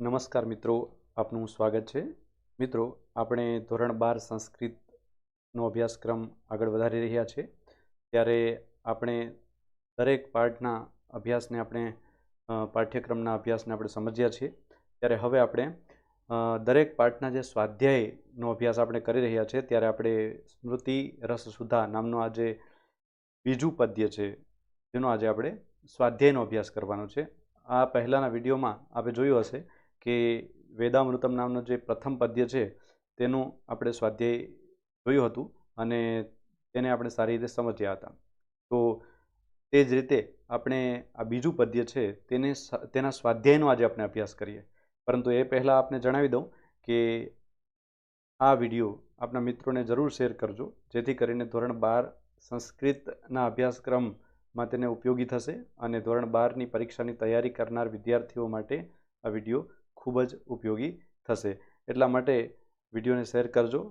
નમસ્કાર મિત્રો, આપનું સ્વાગત છે. મિત્રો, આપણે ધોરણ બાર સંસ્કૃતનો અભ્યાસક્રમ આગળ વધારી રહ્યા છે. ત્યારે આપણે દરેક પાઠના અભ્યાસને આપણે પાઠ્યક્રમના અભ્યાસને આપણે સમજ્યા છીએ. ત્યારે હવે આપણે દરેક પાઠના જે સ્વાધ્યાયનો અભ્યાસ આપણે કરી રહ્યા છે, ત્યારે આપણે સ્મૃતિ રસ સુધા નામનું આ બીજું પદ્ય છે, જેનો આજે આપણે સ્વાધ્યાયનો અભ્યાસ કરવાનો છે. આ પહેલાંના વિડીયોમાં આપણે જોયું હશે કે વેદામૃતમ નામનું જે પ્રથમ પદ્ય છે, તેનું આપણે સ્વાધ્યાય જોયું હતું અને તેને આપણે સારી રીતે સમજ્યા હતા. તો તે જ રીતે આપણે આ બીજું પદ્ય છે, તેને તેના સ્વાધ્યાયનો આજે આપણે અભ્યાસ કરીએ. પરંતુ એ પહેલાં આપને જણાવી દઉં કે આ વીડિયો આપના મિત્રોને જરૂર શેર કરજો, જેથી કરીને ધોરણ બાર સંસ્કૃતના અભ્યાસક્રમમાં તેને ઉપયોગી થશે અને ધોરણ બારની પરીક્ષાની તૈયારી કરનાર વિદ્યાર્થીઓ માટે આ વીડિયો ખૂબ જ ઉપયોગી થશે. એટલા માટે વિડીયોને શેર કરજો.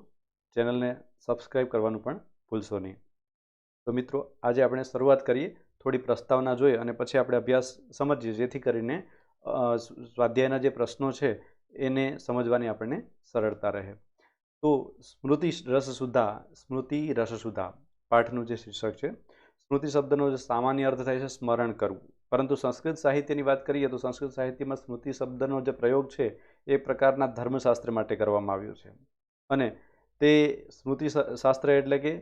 ચેનલને સબસ્ક્રાઈબ કરવાનું પણ ભૂલશો નહીં. તો મિત્રો, આજે આપણે શરૂઆત કરીએ, થોડી પ્રસ્તાવના જોઈએ અને પછી આપણે અભ્યાસ સમજીએ, જેથી કરીને સ્વાધ્યાયના જે પ્રશ્નો છે, એને સમજવાની આપણને સરળતા રહે. તો સ્મૃતિ રસસુધા સ્મૃતિ રસસુધા, પાઠનું જે શીર્ષક છે, સ્મૃતિ શબ્દનો જે સામાન્ય અર્થ થાય છે, સ્મરણ કરવું. પરંતુ સંસ્કૃત સાહિત્યની વાત કરીએ તો સંસ્કૃત સાહિત્યમાં સ્મૃતિ શબ્દનો જે પ્રયોગ છે, એ પ્રકારના ધર્મશાસ્ત્ર માટે કરવામાં આવ્યો છે. અને તે સ્મૃતિ શાસ્ત્ર એટલે કે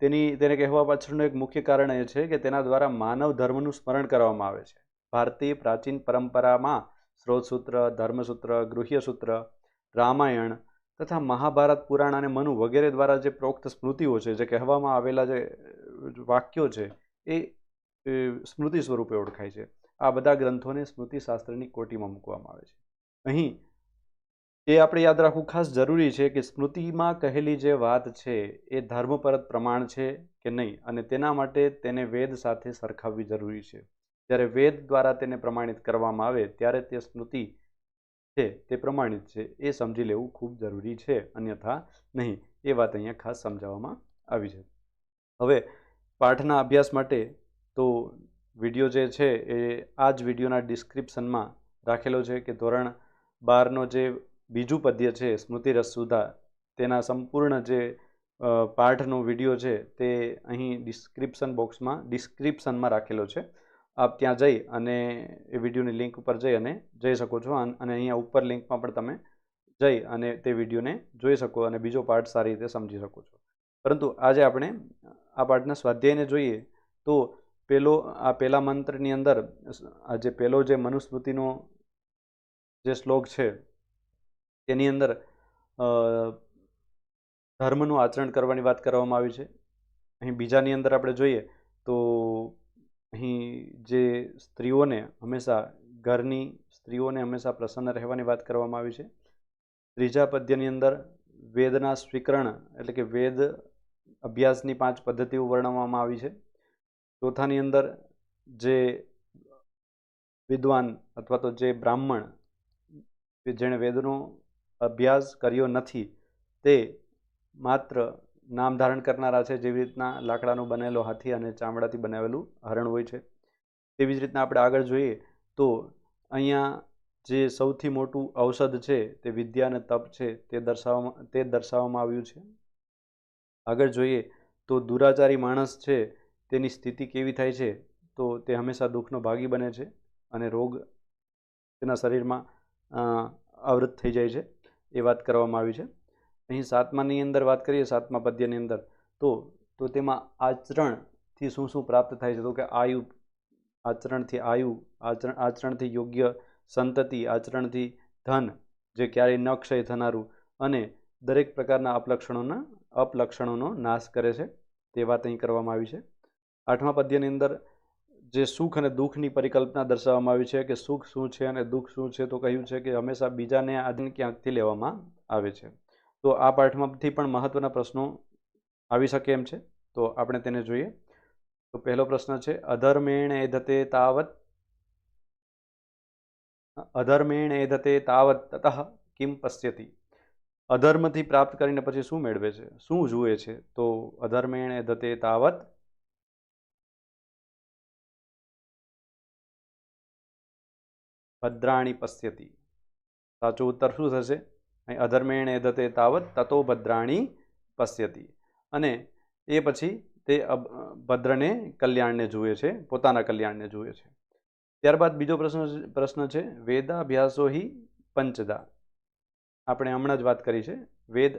તેની, તેને કહેવા પાછળનું એક મુખ્ય કારણ એ છે કે તેના દ્વારા માનવ ધર્મનું સ્મરણ કરવામાં આવે છે. ભારતીય પ્રાચીન પરંપરામાં સ્ત્રોતસૂત્ર ધર્મસૂત્ર, ગૃહ્યસૂત્ર, રામાયણ તથા મહાભારત, પુરાણ અને મનુ વગેરે દ્વારા જે પ્રોક્ત સ્મૃતિઓ છે, જે કહેવામાં આવેલા જે વાક્યો છે, એ સ્મૃતિ સ્વરૂપે ઓળખાય છે. આ બધા ગ્રંથોને સ્મૃતિ શાસ્ત્રની કોટીમાં મૂકવામાં આવે છે. અહીં એ આપણે યાદ રાખવું ખાસ જરૂરી છે કે સ્મૃતિમાં કહેલી જે વાત છે એ ધર્મપરત પ્રમાણ છે કે નહીં? અને તેના માટે તેને વેદ સાથે સરખાવવી જરૂરી છે. જ્યારે વેદ દ્વારા તેને પ્રમાણિત કરવામાં આવે ત્યારે તે સ્મૃતિ છે તે પ્રમાણિત છે એ સમજી લેવું ખૂબ જરૂરી છે, અન્યથા નહીં. એ વાત અહીંયા ખાસ સમજાવવામાં આવી છે. હવે પાઠના અભ્યાસ માટે તો વીડિયો જે છે એ આ જ વિડીયોના ડિસ્ક્રિપ્શનમાં રાખેલો છે કે ધોરણ બારનો જે બીજું પદ્ય છે, સ્મૃતિ રસસુધા તેના સંપૂર્ણ જે પાઠનો વીડિયો છે તે અહીં ડિસ્ક્રિપ્શન બોક્સમાં, ડિસ્ક્રિપ્શનમાં રાખેલો છે. આપ ત્યાં જઈ અને એ વિડીયોની લિંક ઉપર જઈ અને જઈ શકો છો. અને અહીંયા ઉપર લિંકમાં પણ તમે જઈ અને તે વિડીયોને જોઈ શકો અને બીજો પાઠ સારી રીતે સમજી શકો છો. પરંતુ આજે આપણે આ પાઠના સ્વાધ્યાયને જોઈએ તો પેલો, આ પેલા મંત્રની અંદર, આ જે પેલો જે મનુસ્મૃતિનો જે શ્લોક છે તેની અંદર ધર્મનું આચરણ કરવાની વાત કરવામાં આવી છે. અહીં બીજાની અંદર આપણે જોઈએ, તો અહીં જે સ્ત્રીઓને હંમેશા, ઘરની સ્ત્રીઓને હંમેશા પ્રસન્ન રહેવાની વાત કરવામાં આવી છે. ત્રીજા પદ્યની અંદર, વેદના સ્વીકરણ, એટલે કે વેદ અભ્યાસની પાંચ પદ્ધતિઓ વર્ણવવામાં આવી છે. ચોથાની અંદર જે વિદ્વાન અથવા તો જે બ્રાહ્મણ કે જેણે વેદનો અભ્યાસ કર્યો નથી, તે માત્ર નામ ધારણ કરનારા છે જેવી રીતના લાકડાનો બનેલો હાથી અને ચામડાથી બનાવેલું હરણ હોય છે. તેવી જ રીતના આપણે આગળ જોઈએ તો અહીંયા જે સૌથી મોટું ઔષધ છે તે વિદ્યા અને તપ છે તે દર્શાવવામાં તે દર્શાવવામાં આવ્યું છે. આગળ જોઈએ તો દુરાચારી માણસ છે તેની સ્થિતિ કેવી થાય છે, તો તે હંમેશા દુઃખનો ભાગી બને છે અને રોગ તેના શરીરમાં આવૃત થઈ જાય છે, એ વાત કરવામાં આવી છે. અહીં સાતમાની અંદર વાત કરીએ, સાતમા પદ્યની અંદર, તો તો તેમાં આચરણથી શું શું પ્રાપ્ત થાય છે? તો કે આયુ, આચરણથી આયુ, આચરણ, આચરણથી યોગ્ય સંતતિ, આચરણથી ધન, જે ક્યારેય ન ક્ષય થનારું, અને દરેક પ્રકારના અપલક્ષણોના, અપલક્ષણોનો નાશ કરે છે. તે વાત અહીં કરવામાં આવી છે. આઠમા પદ્યની અંદર જે સુખ અને દુઃખની પરિકલ્પના દર્શાવવામાં આવી છે કે સુખ શું છે અને દુઃખ શું છે, તો કહ્યું છે કે હંમેશા બીજાને આધીન ક્યાંકથી લેવામાં આવે છે. તો આ પાઠમાંથી પણ મહત્વના પ્રશ્નો આવી શકે એમ છે. તો આપણે તેને જોઈએ. તો પહેલો પ્રશ્ન છે, અધર્મેણ એધતે તાવત? અધર્મેણ એધતે તાવત તતઃ કિમ પશ્યતી? અધર્મથી પ્રાપ્ત કરીને પછી શું મેળવે છે? શું જુએ છે? તો અધર્મેણ એધતે તાવત ભદ્રાણી પશ્યતી. સાચો ઉત્તર શું થશે? અહીં અધર્મેણ એધતે તાવત તતો ભદ્રાણી પશ્યતી. અને એ પછી તે ભદ્રને કલ્યાણને જુએ છે, પોતાના કલ્યાણને જુએ છે. ત્યારબાદ બીજો પ્રશ્ન પ્રશ્ન છે, વેદાભ્યાસો હિ પંચદા. આપણે હમણાં જ વાત કરી છે, વેદ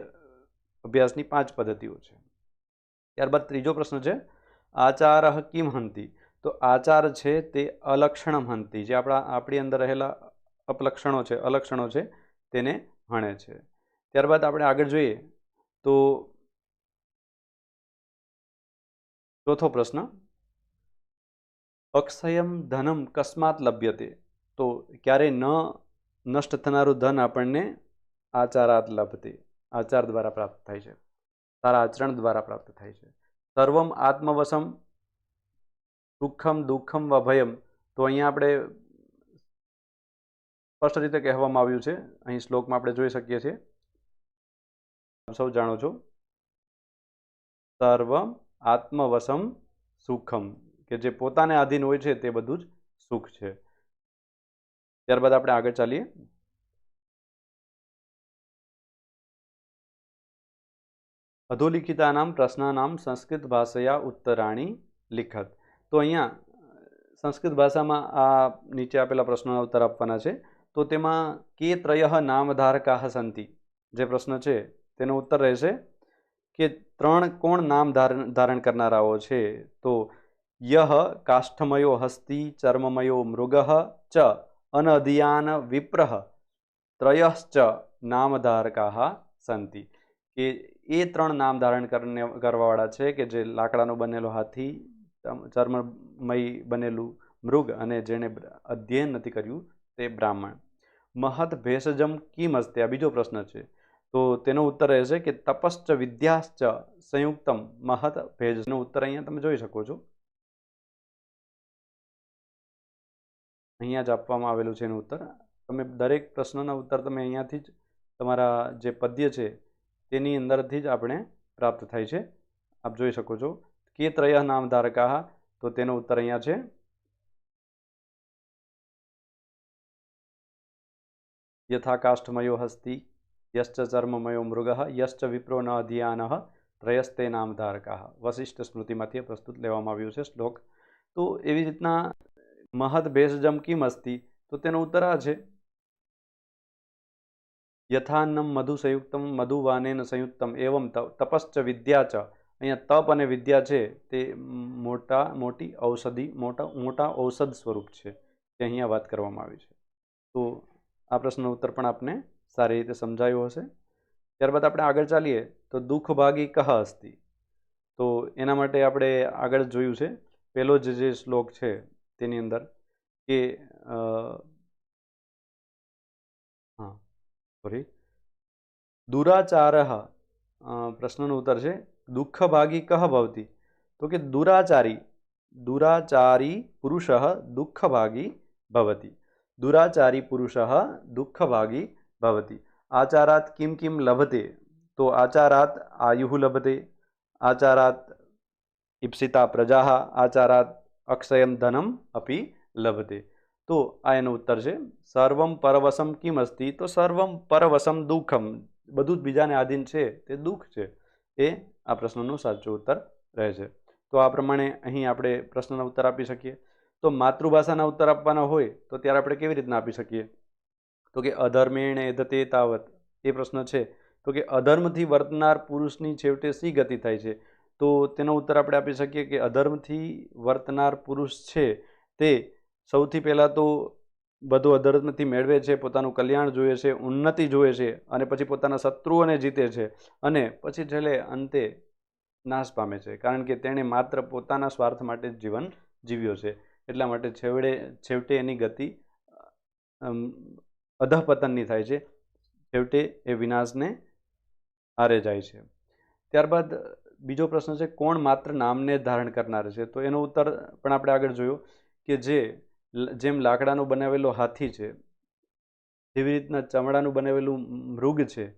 અભ્યાસની પાંચ પદ્ધતિઓ છે. ત્યારબાદ ત્રીજો પ્રશ્ન છે, આચાર કિમ હંતિ? તો આચાર છે તે અલક્ષણમ હંતી, જે આપણા, આપણી અંદર રહેલા અપલક્ષણો છે, અલક્ષણો છે, તેને હણે છે. ત્યારબાદ આપણે આગળ જોઈએ તો ચોથો પ્રશ્ન, અક્ષયમ ધનમ કસ્માત લભ્યતે. તો ક્યારે ન નષ્ટ થનારું ધન આપણને આચારાત લભતે, આચાર દ્વારા પ્રાપ્ત થાય છે, સારા આચરણ દ્વારા પ્રાપ્ત થાય છે. સર્વમ આત્મવશમ સુખમ દુઃખમ વ ભયમ તો અહીંયા આપણે સ્પષ્ટ રીતે કહેવામાં આવ્યું છે. અહીં શ્લોકમાં આપણે જોઈ શકીએ છીએ. સૌ જાણો છો. સર્વમ આત્મવસમ સુખમ, કે જે પોતાને આધીન હોય છે તે બધું જ સુખ છે. ત્યારબાદ આપણે આગળ ચાલીએ. અધોલિખિતાનામ પ્રશ્નાનામ સંસ્કૃત ભાષાયા ઉત્તરાણી લિખત. તો અહીંયા સંસ્કૃત ભાષામાં આ નીચે આપેલા પ્રશ્નોના ઉત્તર આપવાના છે. તો તેમાં, કે ત્રય નામધારકા સંતિ? જે પ્રશ્ન છે, તેનો ઉત્તર રહેશે, કે ત્રણ કોણ નામ ધારણ ધારણ કરનારાઓ છે? તો યહ કાષ્ઠમયો હસ્તિ ચર્મમયો મૃગ ચ અનધિયાન વિપ્રહ ત્રયશ્ચ નામધારકા સંતિ. કે એ ત્રણ નામ ધારણ કરવાવાળા છે કે જે લાકડાનો બનેલો હાથી ચર્મમય બનેલું મૃગ અને જેણે અધ્યયન નથી કર્યું તે બ્રાહ્મણ. મહત ભેષજમ કિમ અસ્તે આ બીજો પ્રશ્ન છે. તો તેનો ઉત્તર રહેશે કે તપશ્ચ વિદ્યાશ્ચ સંયુક્તમ મહત ભેજનો ઉત્તર અહીંયા તમે જોઈ શકો છો. અહીંયા જ આપવામાં આવેલું છે એનું ઉત્તર. તમે દરેક પ્રશ્નના ઉત્તર તમે અહીંયાથી જ, તમારા જે પદ્ય છે તેની અંદરથી જ આપણે પ્રાપ્ત થાય છે. આપ જોઈ શકો છો. કે ત્રય નામ ધારકા તો તેનો ઉત્તર અહીંયા છે. યથા કાષ્ઠમયો હસ્તિ, યશ્ચ ચર્મમયો મૃગ, યશ્ચ વિપ્રો ન અધિયાન ત્રયસ્તે નામ ધારકા વશિષ્ઠ સ્મૃતિમાંથી પ્રસ્તુત લેવામાં આવ્યું છે શ્લોક. તો એવી રીતના મહદ ભેષજમ કિમ અસ્તી? તો તેનો ઉત્તર આ છે. યથાન્નમ મધુ સંયુક્તમ મધુવાનેન સંયુક્તમ, એવમ તપશ્ચ વિદ્યા ચ અહીંયા તપ અને વિદ્યા છે તે મોટા, મોટી ઔષધિ, મોટા મોટા ઔષધ સ્વરૂપ છે તે અહીંયા વાત કરવામાં આવી છે. તો આ પ્રશ્નનો ઉત્તર પણ આપને સારી રીતે સમજાયો હશે. ત્યારબાદ આપણે આગળ ચાલીએ તો દુઃખ ભાગી કહ અસ્તિ. તો એના માટે આપણે આગળ જોયું છે, પહેલો જ જે શ્લોક છે તેની અંદર કે હા સોરી દુરાચાર પ્રશ્નનો ઉત્તર છે દુઃખ ભાગી કહ ભવતી તો કે દુરાચારી દુરાચારી પુરુષ દુઃખભાગી ભવતી દુરાચારી પુરુષ દુઃખભાગી ભવતી આચારાત કિમ કિમ લભતે તો આચારાત આયુ લભતે આચારાત ઈપ્સિતા પ્રજા આચારાત અક્ષયમ ધનમ અપી લભતે તો આ એનો ઉત્તર છે સર્વમ પરવસમ કિમ અસ્તિ તો સર્વમ પરવસમ દુઃખમ બધું જ બીજાને આધીન છે તે દુઃખ છે એ આ પ્રશ્નનો સાચો ઉત્તર રહે છે તો આ પ્રમાણે અહીં આપણે પ્રશ્નના ઉત્તર આપી શકીએ. તો માતૃભાષાના ઉત્તર આપવાના હોય તો ત્યારે આપણે કેવી રીતના આપી શકીએ? તો કે અધર્મેણ એધતે તાવત, એ પ્રશ્ન છે. તો કે અધર્મથી વર્તનાર પુરુષની છેવટે શી ગતિ થાય છે? તો તેનો ઉત્તર આપણે આપી શકીએ કે અધર્મથી વર્તનાર પુરુષ છે તે સૌથી પહેલાં તો બધું અધર્મથી મેળવે છે, પોતાનું કલ્યાણ જોઈએ છે, ઉન્નતિ જોઈએ છે અને પછી પોતાના શત્રુઓને જીતે છે અને પછી છેલ્લે અંતે નાશ પામે છે. કારણ કે તેણે માત્ર પોતાના સ્વાર્થ માટે જ જીવન જીવ્યો છે. એટલા માટે છેવડે, છેવટે એની ગતિ અધઃપતનની થાય છે. છેવટે એ વિનાશને આરે જાય છે. ત્યારબાદ બીજો પ્રશ્ન છે, કોણ માત્ર નામને ધારણ કરનાર છે? તો એનો ઉત્તર પણ આપણે આગળ જોયો કે જે જેમ લાકડાનો બનાવેલો હાથી છે, જેવી રીતના ચમડાનું બનાવેલું મૃગ છે,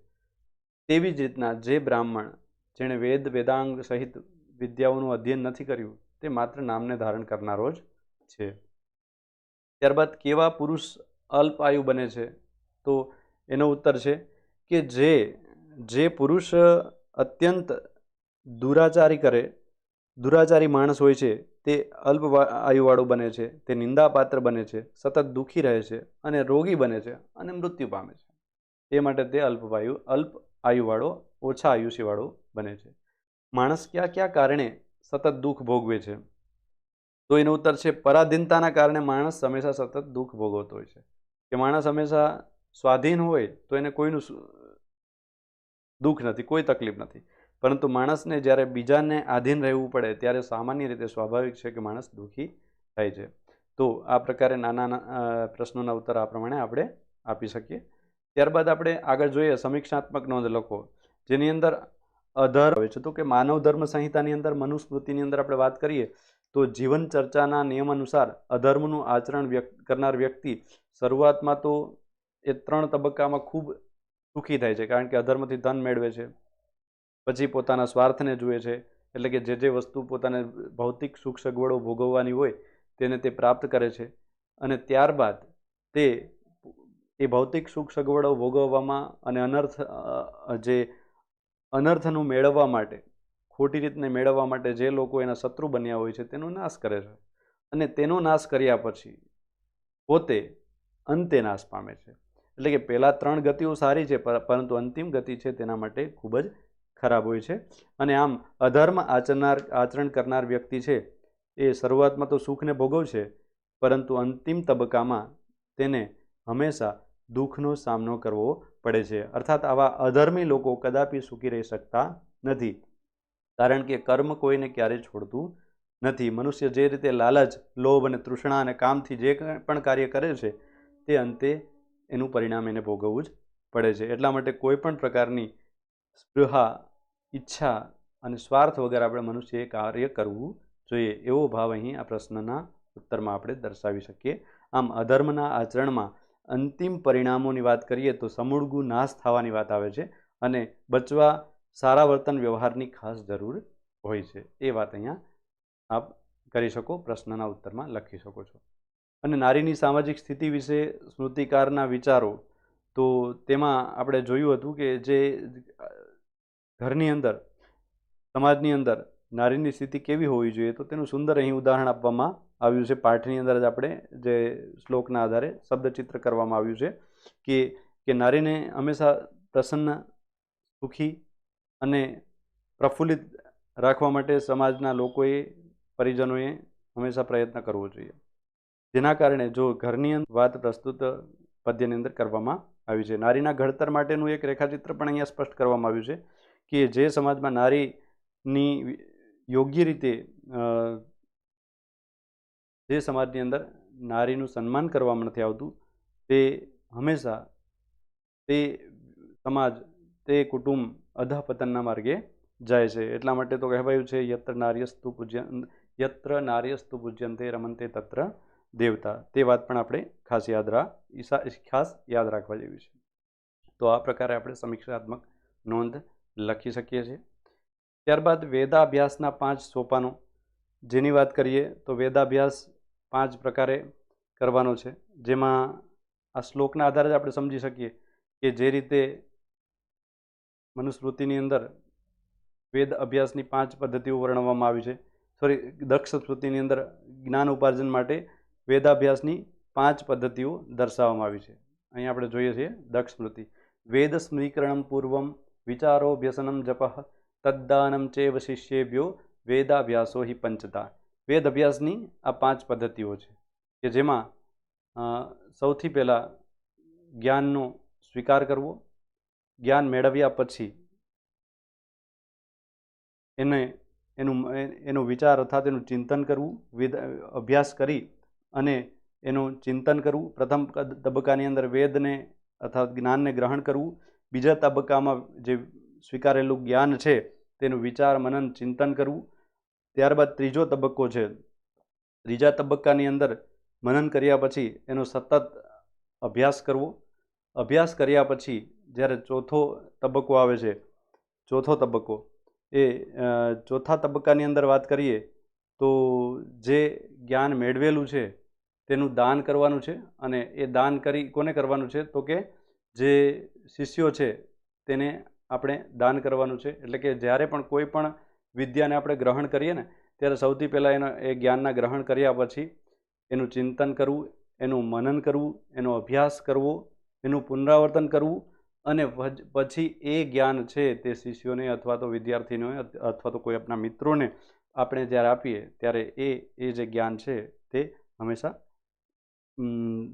તેવી જ રીતના જે બ્રાહ્મણ જેણે વેદ, વેદાંગ સહિત વિદ્યાઓનું અધ્યયન નથી કર્યું, તે માત્ર નામને ધારણ કરનારો જ છે. ત્યારબાદ કેવા પુરુષ અલ્પાયુ બને છે, તો એનો ઉત્તર છે કે જે જે પુરુષ અત્યંત દુરાચારી કરે, દુરાચારી માણસ હોય છે તે અલ્પ આયુવાળું બને છે, તે નિંદાપાત્ર બને છે, સતત દુઃખી રહે છે અને રોગી બને છે અને મૃત્યુ પામે છે. એ માટે તે અલ્પવાયુ અલ્પ આયુવાળો, ઓછા આયુષ્યવાળો બને છે. માણસ કયા કયા કારણે સતત દુઃખ ભોગવે છે? તો એનો ઉત્તર છે, પરાધીનતાના કારણે માણસ હંમેશા સતત દુઃખ ભોગવતો હોય છે. કે માણસ હંમેશા સ્વાધીન હોય તો એને કોઈનું દુઃખ નથી, કોઈ તકલીફ નથી. પરંતુ માણસને જ્યારે બીજાને આધીન રહેવું પડે, ત્યારે સામાન્ય રીતે સ્વાભાવિક છે કે માણસ દુઃખી થાય છે. તો આ પ્રકારે નાના પ્રશ્નોના ઉત્તર આ પ્રમાણે આપણે આપી શકીએ. ત્યારબાદ આપણે આગળ જોઈએ સમીક્ષાત્મક નોંધ લખો, જેની અંદર અધર આવે છે. તો કે માનવ ધર્મ સંહિતાની અંદર મનુસ્મૃતિની અંદર આપણે વાત કરીએ, તો જીવન ચર્ચાના નિયમ અનુસાર અધર્મનું આચરણ વ્યક્ત કરનાર વ્યક્તિ શરૂઆતમાં તો એ ત્રણ તબક્કામાં ખૂબ સુખી થાય છે, કારણ કે અધર્મથી ધન મેળવે છે. પછી પોતાના સ્વાર્થને જુએ છે. એટલે કે જે જે વસ્તુ પોતાને ભૌતિક સુખ સગવડો ભોગવવાની હોય તેને તે પ્રાપ્ત કરે છે. અને ત્યારબાદ તે એ ભૌતિક સુખ સગવડો ભોગવવામાં અને અનર્થ જે અનર્થનું મેળવવા માટે, ખોટી રીતને મેળવવા માટે જે લોકો એના શત્રુ બન્યા હોય છે તેનો નાશ કરે છે. અને તેનો નાશ કર્યા પછી પોતે અંતે નાશ પામે છે. એટલે કે પહેલાં ત્રણ ગતિઓ સારી છે, પર- પરંતુ અંતિમ ગતિ છે તેના માટે ખૂબ જ ખરાબ હોય છે. અને આમ અધર્મ આચરનાર, આચરણ કરનાર વ્યક્તિ છે એ શરૂઆતમાં તો સુખને ભોગવશે, પરંતુ અંતિમ તબક્કામાં તેને હંમેશા દુઃખનો સામનો કરવો પડે છે. અર્થાત આવા અધર્મી લોકો કદાપી સુખી રહી શકતા નથી. કારણ કે કર્મ કોઈને ક્યારેય છોડતું નથી. મનુષ્ય જે રીતે લાલચ, લોભ અને તૃષ્ણા અને કામથી જે પણ કાર્ય કરે છે, તે અંતે એનું પરિણામ એને ભોગવવું જ પડે છે. એટલા માટે કોઈ પણ પ્રકારની સ્પૃહા ઈચ્છા અને સ્વાર્થ વગર આપણે મનુષ્યએ કાર્ય કરવું જોઈએ, એવો ભાવ અહીં આ પ્રશ્નના ઉત્તરમાં આપણે દર્શાવી શકીએ. આમ, અધર્મના આચરણમાં અંતિમ પરિણામોની વાત કરીએ તો સમૂળગું નાશ થવાની વાત આવે છે અને બચવા સારા વર્તન વ્યવહારની ખાસ જરૂર હોય છે. એ વાત અહીંયા આપ કરી શકો, પ્રશ્નના ઉત્તરમાં લખી શકો છો. અને નારીની સામાજિક સ્થિતિ વિશે સ્મૃતિકારના વિચારો, તો તેમાં આપણે જોયું હતું કે જે ઘરની અંદર, સમાજની અંદર નારીની સ્થિતિ કેવી હોવી જોઈએ તો તેનું સુંદર અહીં ઉદાહરણ આપવામાં આવ્યું છે. પાઠની અંદર જ આપણે જે શ્લોકના આધારે શબ્દચિત્ર કરવામાં આવ્યું છે કે કે નારીને હંમેશા પ્રસન્ન, સુખી અને પ્રફુલ્લિત રાખવા માટે સમાજના લોકોએ, પરિજનોએ હંમેશા પ્રયત્ન કરવો જોઈએ. જેના કારણે જો ઘરની વાત પ્રસ્તુત પદ્યની અંદર કરવામાં આવી છે. નારીના ઘડતર માટેનું એક રેખાચિત્ર પણ અહીંયા સ્પષ્ટ કરવામાં આવ્યું છે. કે જે સમાજમાં નારીની યોગ્ય રીતે જે સમાજની અંદર નારીનું સન્માન કરવામાં નથી આવતું, તે હંમેશા તે સમાજ, તે કુટુંબ અધાપતનના માર્ગે જાય છે. એટલા માટે તો કહેવાયું છે, યત્ર નાર્યસ્તુ પૂજ્ય, યત્ર નાર્યસ્તુ પૂજ્યંતે રમંતે તત્ર દેવતા. તે વાત પણ આપણે ખાસ યાદ રાખ ખાસ યાદ રાખવા જેવી છે. તો આ પ્રકારે આપણે સમીક્ષાત્મક નોંધ લખી શકીએ છીએ. ત્યારબાદ વેદાભ્યાસના પાંચ સોપાનો. જેની વાત કરીએ તો વેદાભ્યાસ પાંચ પ્રકારે કરવાનો છે. જેમાં આ શ્લોકના આધારે જ આપણે સમજી શકીએ કે જે રીતે મનુસ્મૃતિની અંદર વેદ અભ્યાસની પાંચ પદ્ધતિઓ વર્ણવવામાં આવી છે. સોરી દક્ષ સ્મૃતિની અંદર જ્ઞાન ઉપાર્જન માટે વેદાભ્યાસની પાંચ પદ્ધતિઓ દર્શાવવામાં આવી છે. અહીં આપણે જોઈએ છીએ દક્ષ સ્મૃતિ. વેદ સ્મરીકરણમ પૂર્વમ વિચારોભ્યસનમ જપ તદ્દાનમ ચેવ શિષ્યેભ્યો વેદાભ્યાસો હિ પંચતા વેદ અભ્યાસની આ પાંચ પદ્ધતિઓ છે કે જેમાં સૌથી પહેલાં જ્ઞાનનો સ્વીકાર કરવો, જ્ઞાન મેળવ્યા પછી એને, એનું, એનો વિચાર અર્થાત એનું ચિંતન કરવું, વેદ, અભ્યાસ કરી અને એનું ચિંતન કરવું. પ્રથમ તબક્કાની અંદર વેદને અર્થાત જ્ઞાનને ગ્રહણ કરવું બીજા તબક્કામાં જે સ્વીકારેલું જ્ઞાન છે, તેનું વિચાર, મનન, ચિંતન કરવું. ત્યારબાદ ત્રીજો તબક્કો છે. ત્રીજા તબક્કાની અંદર મનન કર્યા પછી એનો સતત અભ્યાસ કરવો. અભ્યાસ કર્યા પછી જ્યારે ચોથો તબક્કો આવે છે, ચોથો તબક્કો, એ ચોથા તબક્કાની અંદર વાત કરીએ, તો જે જ્ઞાન મેળવેલું છે, તેનું દાન કરવાનું છે અને એ દાન કરી કોને કરવાનું છે? તો કે જે શિષ્યો છે, તેને આપણે દાન કરવાનું છે. એટલે કે જ્યારે પણ કોઈ પણ વિદ્યાને આપણે ગ્રહણ કરીએ ને, ત્યારે સૌથી પહેલાં એના, એ જ્ઞાનના ગ્રહણ કર્યા પછી એનું ચિંતન કરવું, એનું મનન કરવું, એનો અભ્યાસ કરવો, એનું પુનરાવર્તન કરવું અને પછી એ જ્ઞાન છે તે શિષ્યોને અથવા તો વિદ્યાર્થીઓને અથવા તો કોઈ આપણા મિત્રોને આપણે જ્યારે આપીએ, ત્યારે એ એ જે જ્ઞાન છે તે હંમેશા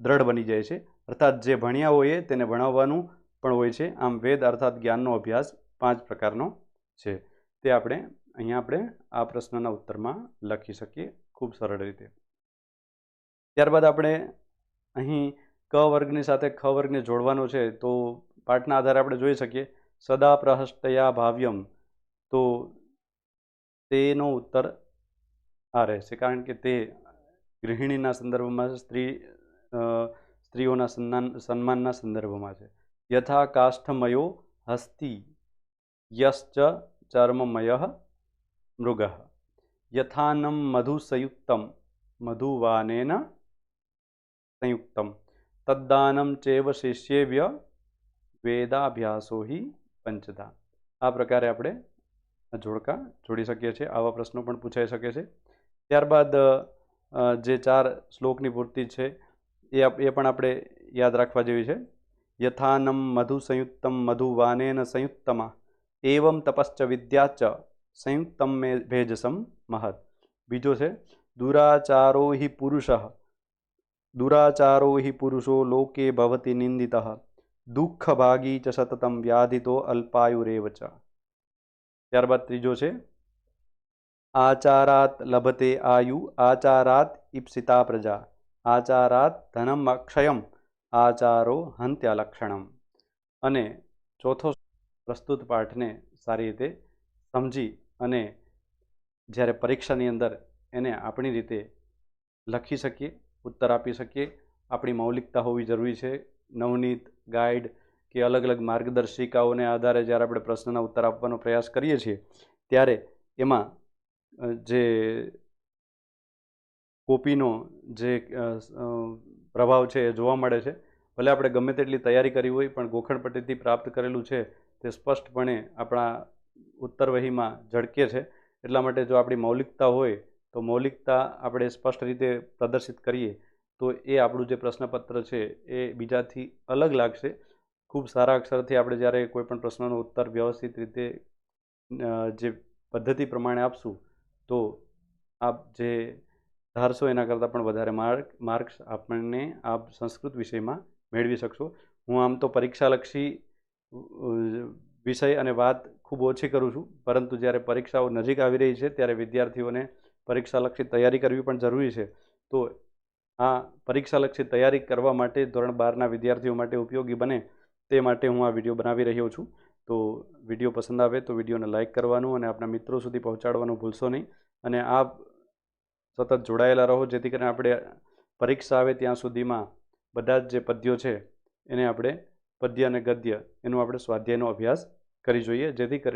દ્રઢ બની જાય છે. અર્થાત જે ભણ્યા હોય એ તેને ભણાવવાનું પણ હોય છે. આમ વેદ અર્થાત જ્ઞાનનો અભ્યાસ પાંચ પ્રકારનો છે. તે આપણે અહીંયા આપણે આ પ્રશ્નના ઉત્તરમાં લખી શકીએ ખૂબ સરળ રીતે. ત્યારબાદ આપણે અહીં ક વર્ગની સાથે ખ વર્ગને જોડવાનો છે તો પાઠના આધારે આપણે જોઈ શકીએ. સદા પ્રહસ્તયા ભાવ્યમ. તો તેનો ઉત્તર આ રહેશે. કારણ કે તે ગૃહિણીના સંદર્ભમાં સ્ત્રી સ્ત્રીઓના સન્માન, સન્માનના સંદર્ભમાં છે. યથા કાષ્ઠમયો હસ્તિ યશ્ચ ચર્મમય મૃગ યથાનમ મધુસયુક્તમ મધુવાનેન સંયુક્તમ તદ્દાનમ ચેવ શિષ્યેવ્ય વેદાભ્યાસો હિ પંચદા આ પ્રકારે આપણે જોડકા જોડી શકીએ છીએ, આવા પ્રશ્નો પણ પૂછાઈ શકે છે. ત્યારબાદ જે ચાર શ્લોકની પૂર્તિ છે, એ એ પણ આપણે યાદ રાખવા જેવી છે. યથાનમ મધુ સંયુક્તમ મધુવાનેન સંયુક્તમાં એવમ તપશ્ચ વિદ્યાચ સંયુક્તમ મે ભેજસમ મહત બીજો છે દુરાચારો હિ પુરુષ દુરાચારો હિ પુરુષો લોકે ભવતી નિંદિત દુઃખભાગી ચ સતતમ વ્યાધિતો અલ્પાયુરેવ ચ ત્યારબાદ ત્રીજો છે, આચારાત લભતે આયુ, આચારાત ઈપ્સિતા પ્રજા। આચારાત ધનમ અક્ષયમ આચારો હંત્યાલક્ષણમ અને ચોથો પ્રસ્તુત પાઠને સારી રીતે સમજી અને જ્યારે પરીક્ષાની અંદર એને આપણી રીતે લખી શકીએ, ઉત્તર આપી શકીએ, આપણી મૌલિકતા હોવી જરૂરી છે. નવનીત, ગાઈડ કે અલગ અલગ માર્ગદર્શિકાઓને આધારે જ્યારે આપણે પ્રશ્નના ઉત્તર આપવાનો પ્રયાસ કરીએ છીએ, ત્યારે એમાં જે કોપીનો જે પ્રભાવ છે એ જોવા મળે છે. ભલે આપણે ગમે તેટલી તૈયારી કરી હોય, પણ ગોખણ પટ્ટીથી પ્રાપ્ત કરેલું છે તે સ્પષ્ટપણે આપણા ઉત્તરવહીમાં ઝળકે છે. એટલા માટે જો આપણી મૌલિકતા હોય, તો મૌલિકતા આપણે સ્પષ્ટ રીતે પ્રદર્શિત કરીએ, તો એ આપણું જે પ્રશ્નપત્ર છે એ બીજાથી અલગ લાગશે. ખૂબ સારા અક્ષરથી આપણે જ્યારે કોઈપણ પ્રશ્નનો ઉત્તર વ્યવસ્થિત રીતે જે પદ્ધતિ પ્રમાણે આપશું, તો આપ જે ધારશો એના કરતાં પણ વધારે માર્ક, માર્ક્સ આપણને આપ સંસ્કૃત વિષયમાં મેળવી શકશો. હું આમ તો પરીક્ષાલક્ષી વિષય અને વાત ખૂબ ઓછી કરું છું, પરંતુ જ્યારે પરીક્ષાઓ નજીક આવી રહી છે, ત્યારે વિદ્યાર્થીઓને પરીક્ષાલક્ષી તૈયારી કરવી પણ જરૂરી છે. તો આ પરીક્ષાલક્ષી તૈયારી કરવા માટે ધોરણ બારના વિદ્યાર્થીઓ માટે ઉપયોગી બને તે માટે હું આ વીડિયો બનાવી રહ્યો છું. તો વીડિયો પસંદ આવે તો વિડીયોને લાઇક કરવાનું અને આપણા મિત્રો સુધી પહોંચાડવાનું ભૂલશો નહીં. અને આપ સતત જોડાયેલા રહો, જેથી કરીને આપણે પરીક્ષા આવે ત્યાં સુધીમાં બધા જ જે પદ્યો છે, એને આપણે પદ્ય અને ગદ્ય, એનું આપણે સ્વાધ્યાયનો અભ્યાસ કરી જોઈએ, જેથી કરીને